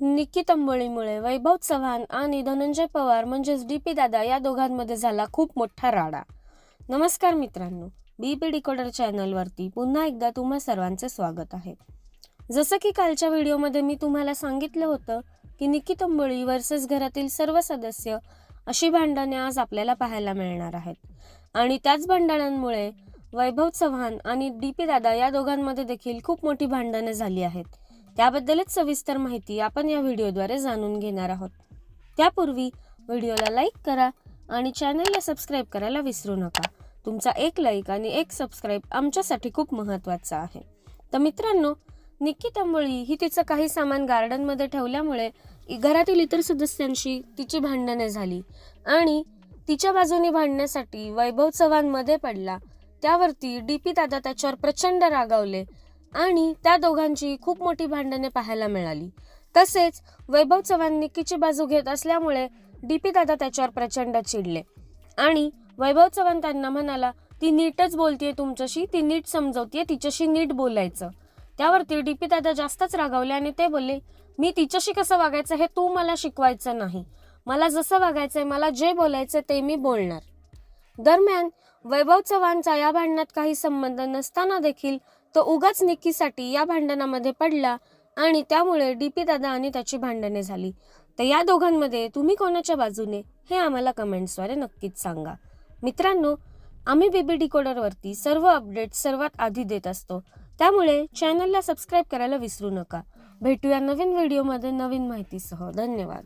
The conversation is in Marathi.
निक्की तंबोळीमुळे वैभव चव्हाण आणि धनंजय पवार म्हणजेच डी पी दादा या दोघांमध्ये झाला खूप मोठा राडा. नमस्कार मित्रांनो बी पी डिकोडर चॅनलवरती पुन्हा एकदा तुम्हा सर्वांचे स्वागत आहे. जसं की कालच्या व्हिडिओमध्ये मी तुम्हाला सांगितलं होतं की निक्की तंबोळी वर्सेस घरातील सर्व सदस्य अशी भांडणे आज आपल्याला पाहायला मिळणार आहेत. आणि त्याच भांडणांमुळे वैभव चव्हाण आणि डी पी दादा या दोघांमध्ये देखील खूप मोठी भांडणे झाली आहेत. त्याबद्दलच सविस्तर माहिती आपण या व्हिडिओद्वारे जाणून घेणार आहोत. त्यापूर्वी व्हिडिओला लाईक करा आणि चॅनलला सबस्क्राईब करायला विसरू नका. तुमचा एक लाईक आणि एक सबस्क्राईब आमच्यासाठी खूप महत्त्वाचा आहे. तर मित्रांनो निक्की तांबोळी ही तिचं काही सामान गार्डनमध्ये ठेवल्यामुळे घरातील इतर सदस्यांशी तिची भांडणे झाली आणि तिच्या बाजूने भांडण्यासाठी वैभव चव्हाणमध्ये पडला. त्यावरती डी पी दादा त्याच्यावर प्रचंड रागावले. आणि त्या दोघांची खूप मोठी भांडणे पाहायला मिळाली. तसेच वैभव चव्हाण निक्कीची बाजू घेत असल्यामुळे डी पी दादा त्याच्यावर प्रचंड चिडले. आणि वैभव चव्हाण त्यांना म्हणाला ती नीटच बोलतीये तुमच्याशी ती नीट समजवतीये तिच्याशी नीट बोलायचं. त्यावरती डी पी दादा जास्तच रागावले आणि ते बोलले मी तिच्याशी कसं वागायचं हे तू मला शिकवायचं नाही. मला जसं वागायचंय मला जे बोलायचं ते मी बोलणार. दरम्यान वैभव चव्हाणचा या भांडणात काही संबंध नसताना देखील तो उगाच निक्कीसाठी या भांडणामध्ये पडला आणि त्यामुळे डी पी दादा आणि त्याची भांडणे झाली. तर या दोघांमध्ये तुम्ही कोणाच्या बाजूने हे आम्हाला कमेंट्सद्वारे नक्कीच सांगा. मित्रांनो आम्ही बीबी डिकोडरवरती सर्व अपडेट्स सर्वात आधी देत असतो. त्यामुळे चॅनलला सबस्क्राईब करायला विसरू नका. भेटूया नवीन व्हिडिओमध्ये नवीन माहितीसह. धन्यवाद.